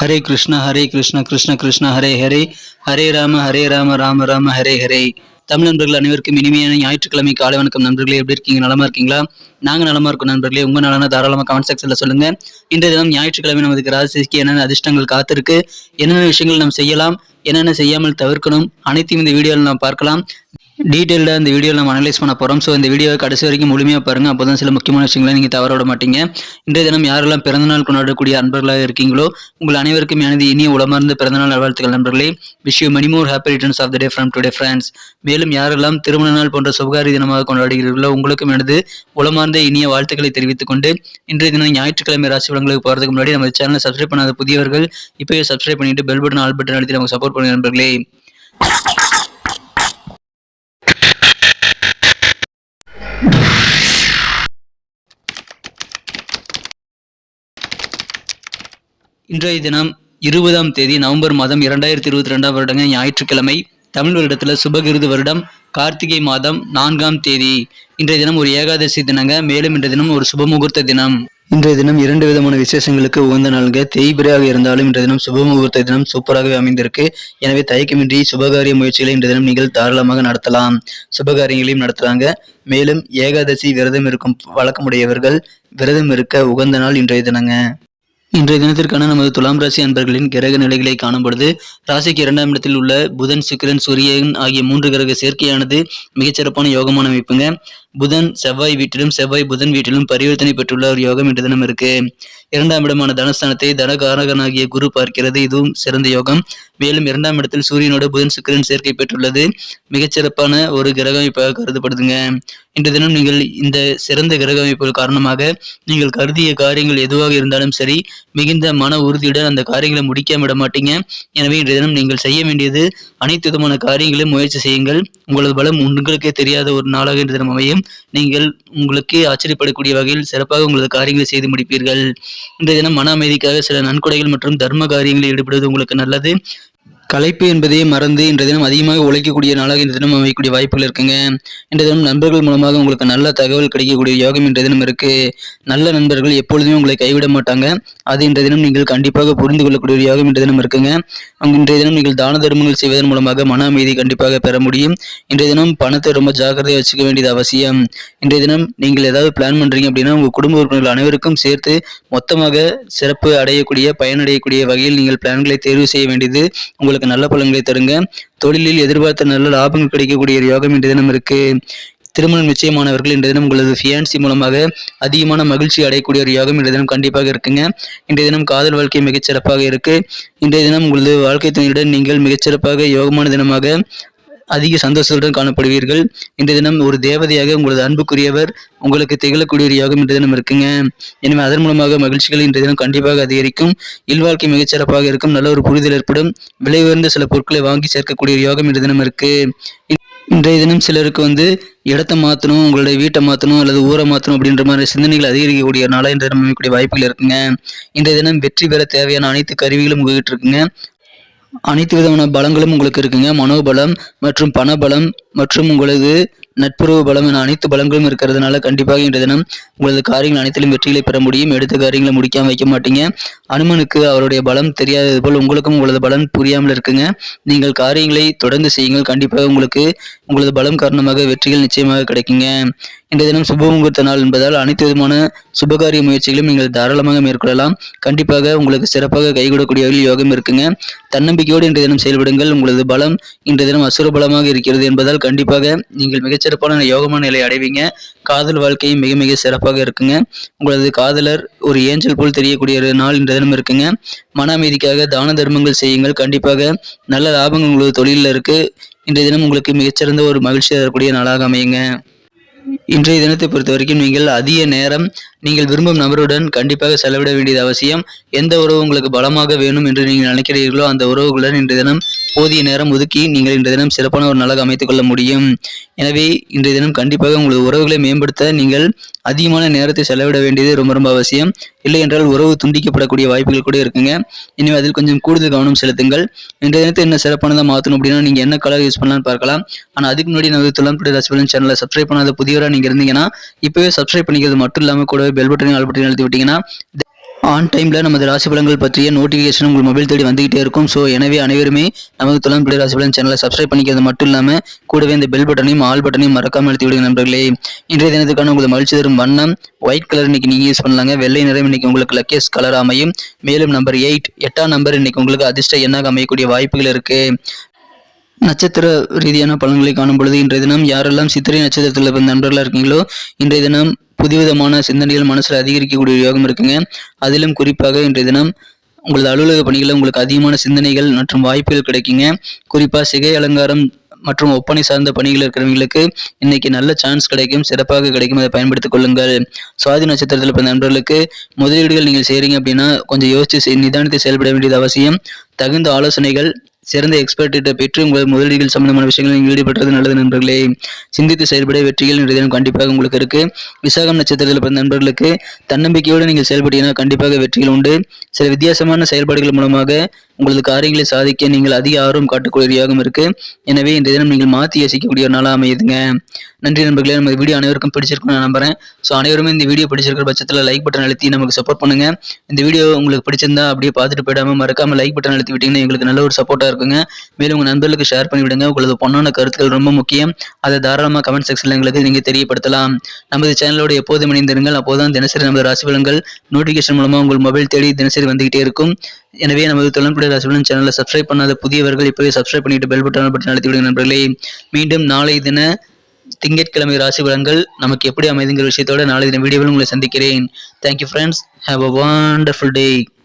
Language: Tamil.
ஹரே கிருஷ்ண ஹரே கிருஷ்ண கிருஷ்ண கிருஷ்ண ஹரே ஹரே. ஹரே ராம ஹரே ராம ராம ராம ஹரே ஹரே. தமிழ் நண்பர்கள் அனைவருக்கும் இனிமையான ஞாயிற்றுக்கிழமை காலை வணக்கம் நண்பர்களே. எப்படி இருக்கீங்க? நலமா இருக்கீங்களா? நாங்க நலமா இருக்கோம் நண்பர்களே. உங்க நலன தாராளமா கமெண்ட் செக்ஷன்ல சொல்லுங்க. இன்றைய தினம் ஞாயிற்றுக்கிழமை நமக்கு ராசிக்கு என்னென்ன அதிர்ஷ்டங்கள் காத்திருக்கு என்னென்ன விஷயங்கள் நாம் செய்யலாம் என்னென்ன செய்யாமல் தவிர்க்கணும் அனைத்தையும் இந்த வீடியோவில் நாம் பார்க்கலாம். டீட்டெயில்டாக இந்த வீடியோவில் நம்ம அனலைஸ் பண்ண போகிறோம் ஸோ இந்த வீடியோவை கடைசி வரைக்கும் முழுமையாக பாருங்கள் அப்போ தான் சில முக்கியமான விஷயங்களை நீங்கள் தவற விட மாட்டீங்க. இன்றைய தினம் யாரெல்லாம் பிறந்தநாள் கொண்டாடக்கூடிய அன்பர்களாக இருக்கீங்களோ உங்கள் அனைவருக்கும் எனது இனிய உளமார்ந்த பிறந்தநாள் நல்வாழ்த்துக்கள் நண்பர்களே. Wish you many more happy of the day from today friends மேலும் யாரெல்லாம் திருமண நாள் போன்ற சுபகாரி தினமாக கொண்டாடுகிறீர்களோ உங்களுக்கும் எனது உளமார்ந்த இனிய வாழ்த்துக்களை தெரிவித்துக் கொண்டு இன்றைய தினம் ஞாயிற்றுக்கிழமை ராசி வளங்களுக்கு போகிறதுக்கு முன்னாடி நம்ம சேனலை சப்ஸ்கிரைப் பண்ணாத புதியவர்கள் இப்போயே சப்ஸ்கிரைப் பண்ணிட்டு பெல் பட்டன் ஆல் பட்டன் அழுத்தி நமக்கு சப்போர்ட் பண்ணுங்க நண்பர்களே. இன்றைய தினம் இருபதாம் தேதி நவம்பர் மாதம் இரண்டாயிரத்தி இருபத்தி ரெண்டாம் வருடங்க ஞாயிற்றுக்கிழமை தமிழ் வருடத்துல சுபகிருது வருடம் கார்த்திகை மாதம் நான்காம் தேதி. இன்றைய தினம் ஒரு ஏகாதசி தினங்க மேலும் இன்றைய தினம் ஒரு சுபமுகூர்த்த தினம். இன்றைய தினம் இரண்டு விதமான விசேஷங்களுக்கு உகந்த நாள்க தேய்பிரையாக இருந்தாலும் இன்றைய தினம் சுபமுகூர்த்த தினம் சூப்பராகவே அமைந்திருக்கு. எனவே தயக்கமின்றி சுபகாரிய முயற்சிகளை இன்றைய தினம் நீங்கள் தாராளமாக நடத்தலாம். சுபகாரியங்களையும் நடத்துறாங்க. மேலும் ஏகாதசி விரதம் இருக்கும் வழக்கமுடையவர்கள் விரதம் இருக்க உகந்த நாள் இன்றைய தினங்க. இன்றைய தினத்திற்கான நமது துலாம் ராசி அன்பர்களின் கிரக நிலைகளை காணப்படுது ராசிக்கு இரண்டாம் இடத்தில் உள்ள புதன் சுக்கிரன் சூரியன் ஆகிய மூன்று கிரக சேர்க்கையானது மிகச்சிறப்பான யோகமான அமைப்புங்க. புதன் செவ்வாய் வீட்டிலும் செவ்வாய் புதன் வீட்டிலும் பரிவர்த்தனை பெற்றுள்ள ஒரு யோகம் இன்று தினம் இருக்கு. இரண்டாம் இடமான தனஸ்தானத்தை தனகாரகனாகிய குரு பார்க்கிறது. இதுவும் சிறந்த யோகம். மேலும் இரண்டாம் இடத்தில் சூரியனோட புதன் சுக்கிரன் சேர்க்கை பெற்றுள்ளது. மிகச்சிறப்பான ஒரு கிரக அமைப்பாக கருதப்படுதுங்க. இன்று தினம் நீங்கள் இந்த சிறந்த கிரக அமைப்புகள் காரணமாக நீங்கள் கருதிய காரியங்கள் எதுவாக இருந்தாலும் சரி மிகுந்த மன உறுதியுடன் அந்த காரியங்களை முடிக்க விட மாட்டீங்க. எனவே இன்றைய தினம் நீங்கள் செய்ய வேண்டியது அனைத்து விதமான காரியங்களையும் முயற்சி செய்யுங்கள். உங்களது பலம் உங்களுக்கே தெரியாத ஒரு நாளாக இன்று தினம் அமையும். நீங்கள் உங்களுக்கு ஆச்சரியப்படக்கூடிய வகையில் சிறப்பாக உங்களது காரியங்களை செய்து முடிப்பீர்கள். இந்த தினம் மன அமைதிக்காக சில நன்கொடைகள் மற்றும் தர்ம காரியங்களில் ஈடுபடுவது உங்களுக்கு நல்லது. கலைப்பு என்பதே மறந்து இன்றைய தினம் அதிகமாக உழைக்கக்கூடிய நாளாக இந்த தினம் அமையக்கூடிய வாய்ப்புகள் இருக்குங்க. இன்றைய தினம் நண்பர்கள் மூலமாக உங்களுக்கு நல்ல தகவல் கிடைக்கக்கூடிய யோகம் இன்றைய தினம் இருக்கு. நல்ல நண்பர்கள் எப்பொழுதுமே உங்களை கைவிட மாட்டாங்க. அது இன்றைய தினம் நீங்கள் கண்டிப்பாக புரிந்து கொள்ளக்கூடிய ஒரு யோகம் இன்றைய தினம் இருக்குங்க. அங்கு இன்றைய தினம் நீங்கள் தான தர்மங்கள் செய்வதன் மூலமாக மன அமைதி கண்டிப்பாக பெற முடியும். இன்றைய தினம் பணத்தை ரொம்ப ஜாக்கிரதையாக வச்சுக்க வேண்டியது அவசியம். இன்றைய தினம் நீங்கள் ஏதாவது பிளான் பண்றீங்க அப்படின்னா உங்கள் குடும்ப உறுப்பினர்கள் அனைவருக்கும் சேர்த்து மொத்தமாக சிறப்பு அடையக்கூடிய பயனடையக்கூடிய வகையில் நீங்கள் பிளான்களை தேர்வு செய்ய வேண்டியது உங்களுக்கு உங்களுக்கு நல்ல பலன்களை தருங்க. தொழிலில் எதிர்பார்த்த நல்ல லாபங்கள் கிடைக்கக்கூடிய ஒரு யோகம் இன்று தினம் இருக்கு. திருமணம் நிச்சயமானவர்கள் இன்றைய தினம் உங்களது ஃபியான்சி மூலமாக அதிகமான மகிழ்ச்சி அடையக்கூடிய ஒரு யோகம் இன்றைய தினம் கண்டிப்பாக இருக்குங்க. இன்றைய தினம் காதல் வாழ்க்கை மிகச்சிறப்பாக இருக்கு. இன்றைய தினம் உங்களது வாழ்க்கை துணையுடன் நீங்கள் மிகச்சிறப்பாக யோகமான தினமாக அதிக சந்தோஷத்துடன் காணப்படுவீர்கள். இந்த தினம் ஒரு தேவதையாக உங்களது அன்புக்குரியவர் உங்களுக்கு திகழக்கூடிய யோகம் இன்றைய தினம் இருக்குங்க. எனவே அதன் மூலமாக மகிழ்ச்சிகள் இன்றைய தினம் கண்டிப்பாக அதிகரிக்கும். இல்வாழ்க்கை மிகச்சிறப்பாக இருக்கும். நல்ல ஒரு புரிதல் ஏற்படும். விலை உயர்ந்த சில பொருட்களை வாங்கி சேர்க்கக்கூடிய யோகம் இன்றைய தினம் இருக்கு. இன்றைய தினம் சிலருக்கு வந்து இடத்தை மாற்றணும் உங்களுடைய வீட்டை மாற்றணும் அல்லது ஊரை மாற்றணும் அப்படின்ற மாதிரி சிந்தனைகள் அதிகரிக்கக்கூடிய நாளாக இன்றைய தினம் அமைக்கக்கூடிய வாய்ப்புகள் இருக்குங்க. இன்றைய தினம் வெற்றி பெற தேவையான அனைத்து கருவிகளும் உங்ககிட்ட இருக்குங்க. அனைத்து விதமான பலங்களும் உங்களுக்கு இருக்குங்க. மனோபலம் மற்றும் பணபலம் மற்றும் உங்களது நட்புறவு பலம் என அனைத்து பலங்களும் இருக்கிறதுனால கண்டிப்பாக இன்றைய தினம் உங்களது காரியங்கள் அனைத்திலும் வெற்றிகளை பெற முடியும். எடுத்த காரியங்களை முடிக்காம வைக்க மாட்டீங்க. அனுமனுக்கு அவருடைய பலம் தெரியாதது போல் உங்களுக்கும் உங்களது பலம் புரியாமல் இருக்குங்க. நீங்கள் காரியங்களை தொடர்ந்து செய்யுங்கள். கண்டிப்பாக உங்களுக்கு உங்களது பலம் காரணமாக வெற்றிகள் நிச்சயமாக கிடைக்குங்க. இன்றைய தினம் சுபமுகூர்த்த நாள் என்பதால் அனைத்து விதமான சுபகாரிய முயற்சிகளையும் நீங்கள் தாராளமாக மேற்கொள்ளலாம். கண்டிப்பாக உங்களுக்கு சிறப்பாக கைகூடக்கூடிய வகையில் யோகம் இருக்குங்க. தன்னம்பிக்கையோடு இன்றைய தினம் செயல்படுங்கள். உங்களது பலம் இன்றைய தினம் அசுர பலமாக இருக்கிறது என்பதால் கண்டிப்பாக நீங்கள் மிகச்சிறப்பான யோகமான நிலை அடைவீங்க. காதல் வாழ்க்கையும் மிக மிக சிறப்பாக இருக்குங்க. உங்களது காதலர் ஒரு ஏஞ்சல் போல் தெரியக்கூடிய ஒரு நாள் இன்றைய தினம் இருக்குங்க. மன அமைதிக்காக தான தர்மங்கள் செய்யுங்கள். கண்டிப்பாக நல்ல லாபங்கள் உங்களது தொழிலில் இருக்கு. இன்றைய தினம் உங்களுக்கு மிகச்சிறந்த ஒரு மகிழ்ச்சியாக இருக்கக்கூடிய நாளாக அமையுங்க. இன்றைய தினத்தை பொறுத்த வரைக்கும் நீங்கள் அதிக நேரம் நீங்கள் விரும்பும் நபருடன் கண்டிப்பாக செலவிட வேண்டியது அவசியம். எந்த உறவு உங்களுக்கு பலமாக வேணும் என்று நீங்கள் நினைக்கிறீர்களோ அந்த உறவுகளுடன் இன்றைய தினம் போதிய நேரம் ஒதுக்கி நீங்கள் இன்றைய தினம் சிறப்பான ஒரு நாளாக அமைத்துக் கொள்ள முடியும். எனவே இன்றைய தினம் கண்டிப்பாக உங்களது உறவுகளை மேம்படுத்த நீங்கள் அதிகமான நேரத்தை செலவிட வேண்டியது ரொம்ப ரொம்ப அவசியம். இல்லை என்றால் உறவு துண்டிக்கப்படக்கூடிய வாய்ப்புகள் கூட இருக்குங்க. எனவே அதில் கொஞ்சம் கூடுதல் கவனம் செலுத்துங்கள். இன்றைய தினத்தை என்ன சிறப்பானதாக மாற்றணும் அப்படின்னா நீங்கள் என்ன கலர் யூஸ் பண்ணலாம்னு பார்க்கலாம். ஆனால் அதுக்கு முன்னாடி நான் துலாம் டுடே ராசிபலன் சேனலை சப்ஸ்கிரைப் பண்ணாத புதியவராக நீங்கள் இருந்தீங்கன்னா இப்போவே சப்ஸ்கிரைப் பண்ணிக்கிறது மட்டும் இல்லாமல் கூடவே பெல் பட்டனையும் ஆல் பட்டனையும் அழுத்தி விட்டீங்கன்னா ஆன் டைமில் நமது ராசி பலன்கள் பற்றிய நோட்டிஃபிகேஷன் உங்கள் மொபைல் தேடி வந்துகிட்டே இருக்கும். ஸோ எனவே அனைவருமே நமது துலாம் பிள்ளை ராசி பலன் சேனலை சப்ஸ்கிரைப் பண்ணிக்கிறது மட்டும் இல்லாமல் கூடவே இந்த பெல் பட்டனையும் ஆல் பட்டனையும் மறக்காமல் அழுத்தி விடுங்க நண்பர்களே. இன்றைய தினத்துக்கான உங்களுக்கு மகிழ்ச்சி தரும் வண்ணம் ஒயிட் கலர் இன்னைக்கு நீங்கள் யூஸ் பண்ணலாங்க. வெள்ளை நிறம் இன்னைக்கு உங்களுக்கு லக்கேஸ் கலர் அமையும். மேலும் நம்பர் எயிட் எட்டாம் நம்பர் இன்னைக்கு உங்களுக்கு அதிர்ஷ்ட எண்ணாக அமையக்கூடிய வாய்ப்புகள் இருக்குது நட்சத்திர ரீதியான பலன்களை காணும் பொழுது இன்றைய தினம் யாரெல்லாம் சித்திரை நட்சத்திரத்தில் பிறந்த நண்பர்களாக இருக்கீங்களோ இன்றைய தினம் புதுவிதமான சிந்தனைகள் மனசில் அதிகரிக்கக்கூடிய யோகம் இருக்குங்க. அதிலும் குறிப்பாக இன்றைய தினம் உங்களது அலுவலக பணிகளில் உங்களுக்கு அதிகமான சிந்தனைகள் மற்றும் வாய்ப்புகள் கிடைக்குங்க. குறிப்பாக சிகை அலங்காரம் மற்றும் ஒப்பனை சார்ந்த பணிகள் இருக்கிறவங்களுக்கு இன்னைக்கு நல்ல சான்ஸ் கிடைக்கும் சிறப்பாக கிடைக்கும். அதை பயன்படுத்திக் கொள்ளுங்கள். சுவாதி நட்சத்திரத்தில் பிறந்த நண்பர்களுக்கு முதலீடுகள் நீங்கள் செய்கிறீங்க அப்படின்னா கொஞ்சம் யோசித்து செய்- நிதானித்து செயல்பட வேண்டியது அவசியம். தகுந்த ஆலோசனைகள் சிறந்த எக்ஸ்பர்ட்டிட்ட பெற்று உங்கள் முதலீடுகள் சம்பந்தமான விஷயங்களில் ஈடுபட்டது ஈடுபடுறது நல்லது நண்பர்களே. சிந்தித்து செயல்பட வெற்றிகள் இன்றைய கண்டிப்பாக உங்களுக்கு இருக்கு. விசாகம் நட்சத்திரத்தில் பிறந்த நண்பர்களுக்கு தன்னம்பிக்கையோடு நீங்கள் செயல்பட்டீங்கன்னா கண்டிப்பாக வெற்றிகள் உண்டு. சில வித்தியாசமான செயல்பாடுகள் மூலமாக உங்களது காரியங்களை சாதிக்க நீங்கள் அதிக ஆர்வம் காட்டக்கூடியதாகவும் இருக்கு. எனவே இன்றைய தினம் நீங்கள் மாற்றி யோசிக்கக்கூடிய ஒரு நாளாக அமையுதுங்க. நன்றி நண்பர்களே நம்ம வீடியோ அனைவருக்கும் பிடிச்சிருக்கும் நான் நம்புறேன். ஸோ அனைவருமே இந்த வீடியோ பிடிச்சிருக்கிற பட்சத்தில் லைக் பட்டன் அழுத்தி நமக்கு சப்போர்ட் பண்ணுங்க. இந்த வீடியோ உங்களுக்கு பிடிச்சிருந்தா அப்படியே பார்த்துட்டு போயிடாம மறக்காம லைக் பட்டன் அழுத்தி விட்டீங்கன்னா எங்களுக்கு நல்ல ஒரு சப்போர்ட்டாக இருக்குங்க. மேலும் உங்கள் நண்பர்களுக்கு ஷேர் பண்ணி விடுங்க. உங்களது பொண்ணான கருத்துக்கள் ரொம்ப முக்கியம். அதை தாராளமாக கமெண்ட் செக்ஷனில் எங்களுக்கு நீங்கள் தெரியப்படுத்தலாம். நமது சேனலோட எப்போதும் இணைந்திருங்கள். அப்போதான் தினசரி நமது ராசி பலன்கள் நோட்டிஃபிகேஷன் மூலமாக உங்கள் மொபைல் தேடி தினசரி வந்துகிட்டே இருக்கும். எனவே நமது தொழில்நுட்ப ராசி பலன் சேனலை சப்ஸ்கிரைப் பண்ணாத புதியவர்கள் இப்போவே சப்ஸ்கிரைப் பண்ணிட்டு பெல் பட்டன் பற்றி நடத்தி விடுங்க நண்பர்களே. மீண்டும் நாளை தின திங்கட்கிழமை ராசி பலன்கள் நமக்கு எப்படி அமைதுங்கிற விஷயத்தோட நாளை தின வீடியோவில் உங்களை சந்திக்கிறேன். Thank you friends have a wonderful day